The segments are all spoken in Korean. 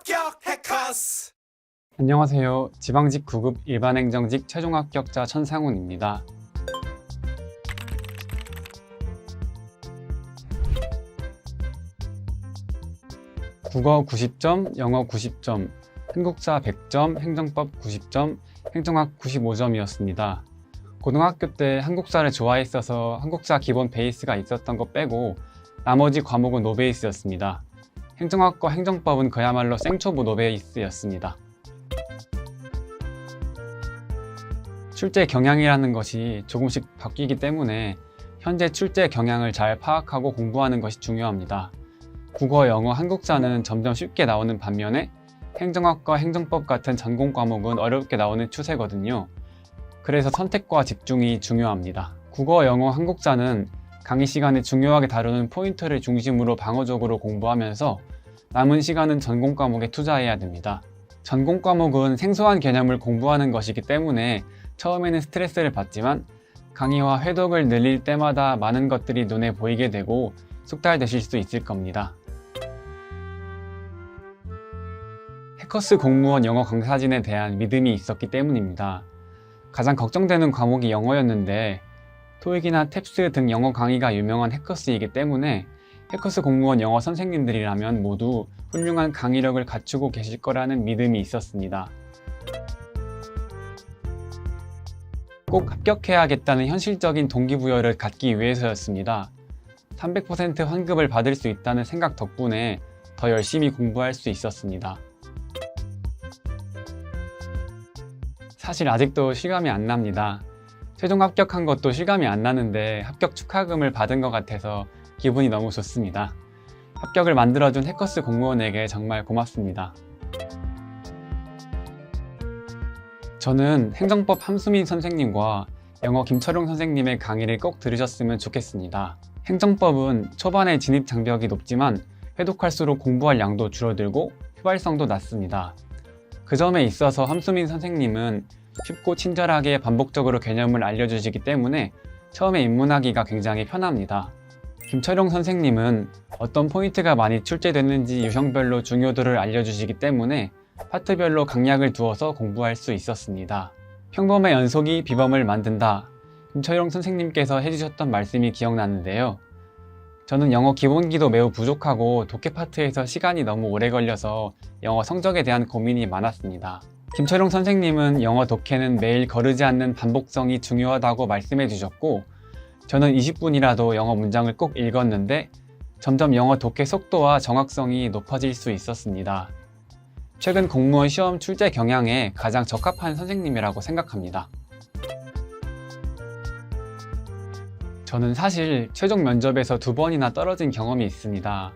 합격 해커스 안녕하세요. 지방직 9급 일반행정직 최종 합격자 천상훈입니다. 국어 90점, 영어 90점, 한국사 100점, 행정법 90점, 행정학 95점이었습니다. 고등학교 때 한국사를 좋아했어서 한국사 기본 베이스가 있었던 거 빼고 나머지 과목은 노베이스였습니다. 행정학과 행정법은 그야말로 생초보 노베이스였습니다. 출제 경향이라는 것이 조금씩 바뀌기 때문에 현재 출제 경향을 잘 파악하고 공부하는 것이 중요합니다. 국어, 영어, 한국사는 점점 쉽게 나오는 반면에 행정학과 행정법 같은 전공 과목은 어렵게 나오는 추세거든요. 그래서 선택과 집중이 중요합니다. 국어, 영어, 한국사는 강의 시간에 중요하게 다루는 포인트를 중심으로 방어적으로 공부하면서 남은 시간은 전공 과목에 투자해야 됩니다. 전공 과목은 생소한 개념을 공부하는 것이기 때문에 처음에는 스트레스를 받지만 강의와 회독을 늘릴 때마다 많은 것들이 눈에 보이게 되고 숙달되실 수 있을 겁니다. 해커스 공무원 영어 강사진에 대한 믿음이 있었기 때문입니다. 가장 걱정되는 과목이 영어였는데 토익이나 탭스 등 영어 강의가 유명한 해커스이기 때문에 해커스 공무원 영어 선생님들이라면 모두 훌륭한 강의력을 갖추고 계실 거라는 믿음이 있었습니다. 꼭 합격해야겠다는 현실적인 동기부여를 갖기 위해서였습니다. 300% 환급을 받을 수 있다는 생각 덕분에 더 열심히 공부할 수 있었습니다. 사실 아직도 실감이 안 납니다. 최종 합격한 것도 실감이 안 나는데 합격 축하금을 받은 것 같아서 기분이 너무 좋습니다. 합격을 만들어준 해커스 공무원에게 정말 고맙습니다. 저는 행정법 함수민 선생님과 영어 김철용 선생님의 강의를 꼭 들으셨으면 좋겠습니다. 행정법은 초반에 진입 장벽이 높지만 회독할수록 공부할 양도 줄어들고 효발성도 낮습니다. 그 점에 있어서 함수민 선생님은 쉽고 친절하게 반복적으로 개념을 알려주시기 때문에 처음에 입문하기가 굉장히 편합니다. 김철용 선생님은 어떤 포인트가 많이 출제됐는지 유형별로 중요도를 알려주시기 때문에 파트별로 강약을 두어서 공부할 수 있었습니다. 평범의 연속이 비범을 만든다. 김철용 선생님께서 해주셨던 말씀이 기억나는데요. 저는 영어 기본기도 매우 부족하고 독해 파트에서 시간이 너무 오래 걸려서 영어 성적에 대한 고민이 많았습니다. 김철용 선생님은 영어 독해는 매일 거르지 않는 반복성이 중요하다고 말씀해 주셨고, 저는 20분이라도 영어 문장을 꼭 읽었는데, 점점 영어 독해 속도와 정확성이 높아질 수 있었습니다. 최근 공무원 시험 출제 경향에 가장 적합한 선생님이라고 생각합니다. 저는 사실 최종 면접에서 두 번이나 떨어진 경험이 있습니다.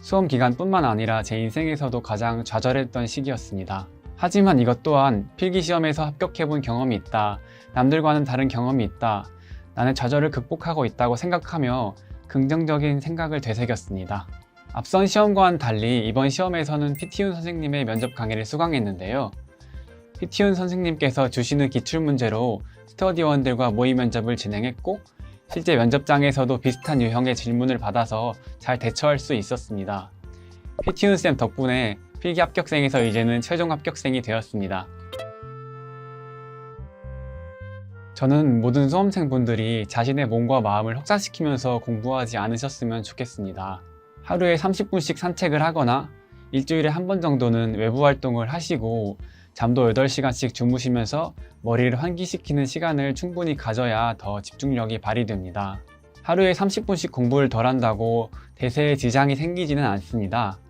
수험 기간뿐만 아니라 제 인생에서도 가장 좌절했던 시기였습니다. 하지만 이것 또한 필기 시험에서 합격해본 경험이 있다. 남들과는 다른 경험이 있다. 나는 좌절을 극복하고 있다고 생각하며 긍정적인 생각을 되새겼습니다. 앞선 시험과는 달리 이번 시험에서는 피티훈 선생님의 면접 강의를 수강했는데요. 피티훈 선생님께서 주시는 기출문제로 스터디원들과 모의 면접을 진행했고 실제 면접장에서도 비슷한 유형의 질문을 받아서 잘 대처할 수 있었습니다. 피티훈 쌤 덕분에 필기 합격생에서 이제는 최종 합격생이 되었습니다. 저는 모든 수험생분들이 자신의 몸과 마음을 혹사시키면서 공부하지 않으셨으면 좋겠습니다. 하루에 30분씩 산책을 하거나 일주일에 한 번 정도는 외부 활동을 하시고 잠도 8시간씩 주무시면서 머리를 환기시키는 시간을 충분히 가져야 더 집중력이 발휘됩니다. 하루에 30분씩 공부를 덜 한다고 대세에 지장이 생기지는 않습니다.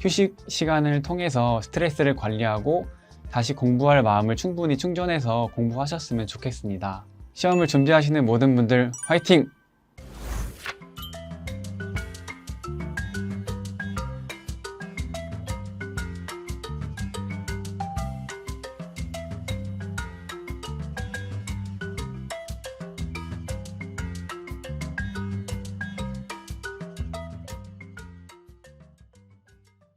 휴식 시간을 통해서 스트레스를 관리하고 다시 공부할 마음을 충분히 충전해서 공부하셨으면 좋겠습니다. 시험을 준비하시는 모든 분들 화이팅!